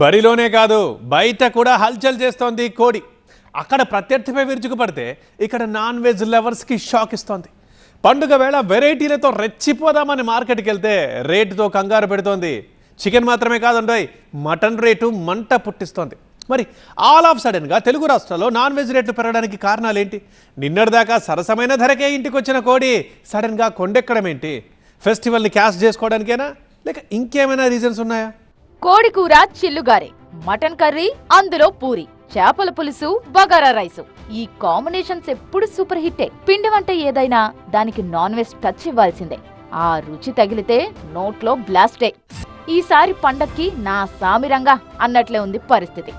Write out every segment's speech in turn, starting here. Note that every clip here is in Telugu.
బరిలోనే కాదు బయట కూడా హల్చల్ చేస్తోంది కోడి. అక్కడ ప్రత్యర్థిపై విరుచుకుపడితే ఇక్కడ నాన్ వెజ్ లవర్స్కి షాక్ ఇస్తోంది. పండుగ వేళ వెరైటీలతో రెచ్చిపోదామని మార్కెట్కి వెళ్తే రేటుతో కంగారు పెడుతోంది. చికెన్ మాత్రమే కాదండోయ్ మటన్ రేటు మంట పుట్టిస్తోంది. మరి ఆల్ ఆఫ్ సడన్గా తెలుగు రాష్ట్రాల్లో నాన్ వెజ్ రేట్లు పెరగడానికి కారణాలు ఏంటి నిన్నటిదాకా సరసమైన ధరకే ఇంటికి వచ్చిన కోడి సడన్గా కొండెక్కడం ఏంటి ఫెస్టివల్ని క్యాష్ చేసుకోవడానికేనా? లేక ఇంకేమైనా రీజన్స్ ఉన్నాయా? కోడి కూర చిల్లుగారే మటన్ కర్రీ అందులో పూరి చేపల పులుసు బగారా రైసు. ఈ కాంబినేషన్స్ ఎప్పుడు సూపర్ హిట్టే. పిండి వంట ఏదైనా దానికి నాన్ వెజ్ టచ్ ఇవ్వాల్సిందే. ఆ రుచి తగిలితే నోట్లో బ్లాస్టే. ఈసారి పండక్కి నా సామిరంగా అన్నట్లే ఉంది పరిస్థితి.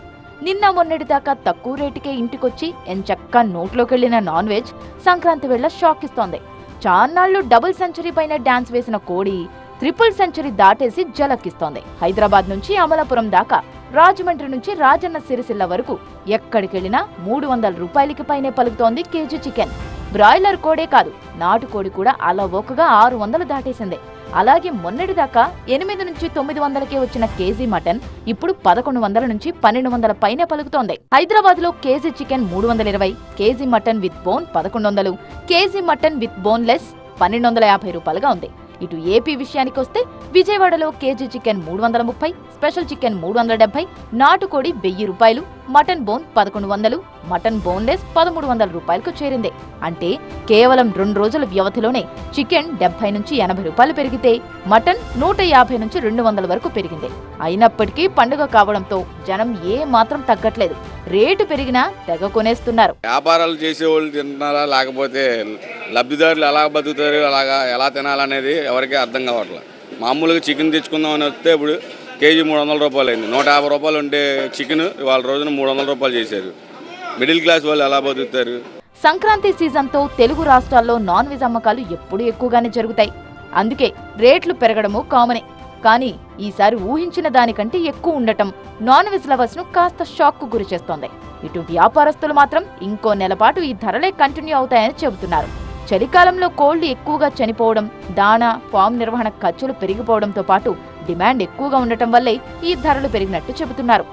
నిన్న మొన్నటి దాకా తక్కువ రేటుకే ఇంటికొచ్చి ఎంచక్కా నోట్లోకెళ్ళిన నాన్ వెజ్ సంక్రాంతి వేళ షాక్ ఇస్తోంది. చాన్నాళ్ళు డబుల్ సెంచరీ పైన డాన్స్ వేసిన కోడి ట్రిపుల్ సెంచరీ దాటేసి జలక్కిస్తోంది. హైదరాబాద్ నుంచి అమలాపురం దాకా రాజమండ్రి నుంచి రాజన్న సిరిసిల్ల వరకు ఎక్కడికెళ్ళినా మూడు వందల రూపాయలకి పైనే పలుకుతోంది కేజీ చికెన్. బ్రాయిలర్ కోడే కాదు నాటుకోడి కూడా అలా ఒకగా ఆరు వందలు దాటేసింది. అలాగే మొన్నటి దాకా ఎనిమిది నుంచి తొమ్మిది వందలకే వచ్చిన కేజీ మటన్ ఇప్పుడు పదకొండు వందల నుంచి పన్నెండు వందల పైనే పలుకుతోంది. హైదరాబాద్లో కేజీ చికెన్ మూడు వందల ఇరవై కేజీ మటన్ విత్ బోన్ పదకొండు వందలు కేజీ మటన్ విత్ బోన్లెస్ పన్నెండు వందల యాభై రూపాయలుగా ఉంది. ఇటు ఏపీ విషయానికి వస్తే విజయవాడలో కేజీ చికెన్ మూడు వందల ముప్పై స్పెషల్ చికెన్ మూడు వందల డెబ్బై నాటుకోడి వెయ్యి రూపాయలు మటన్ బోన్ పదకొండు వందలు మటన్ బోన్లెస్ పదమూడు వందల రూపాయలకు చేరింది. అంటే కేవలం రెండు రోజుల వ్యవధిలోనే చికెన్ డెబ్బై నుంచి ఎనభై రూపాయలు పెరిగితే మటన్ నూట యాభై నుంచి రెండు వందల వరకు పెరిగింది. అయినప్పటికీ పండుగ కావడంతో జనం ఏ మాత్రం తగ్గట్లేదు. రేటు పెరిగినా తెగ కొనేస్తున్నారు. వ్యాపారాలు చేసేవాళ్ళు తింటున్నారా లేకపోతే లబ్ధిదారులు ఎలా బతుకుతారు అలాగా ఎలా తినాలనేది ఎవరికీ అర్థం కావట్లేదు మామూలుగా చికెన్ తెచ్చుకుందాం అని వస్తే ఇప్పుడు కేజీ మూడు వందల రూపాయలు అయింది నూట యాభై రూపాయలు ఉంటే చికెన్ ఇవాళ రోజున మూడు వందల రూపాయలు చేశారు. మిడిల్ క్లాస్ వాళ్ళు ఎలా బతుకుతారు? సంక్రాంతి సీజన్తో తెలుగు రాష్ట్రాల్లో నాన్ వెజ్ అమ్మకాలు ఎప్పుడూ ఎక్కువగానే జరుగుతాయి. అందుకే రేట్లు పెరగడము కామనే. కానీ ఈసారి ఊహించిన దానికంటే ఎక్కువ ఉండటం నాన్ వెజ్ లవర్స్ను కాస్త షాక్కు గురి చేస్తోంది ఇటు వ్యాపారస్తులు మాత్రం ఇంకో నెలపాటు ఈ ధరలే కంటిన్యూ అవుతాయని చెబుతున్నారు. చలికాలంలో కోళ్ళు ఎక్కువగా చనిపోవడం దాణా ఫామ్ నిర్వహణ ఖర్చులు పెరిగిపోవడంతో పాటు డిమాండ్ ఎక్కువగా ఉండటం వల్లే ఈ ధరలు పెరిగినట్టు చెబుతున్నారు.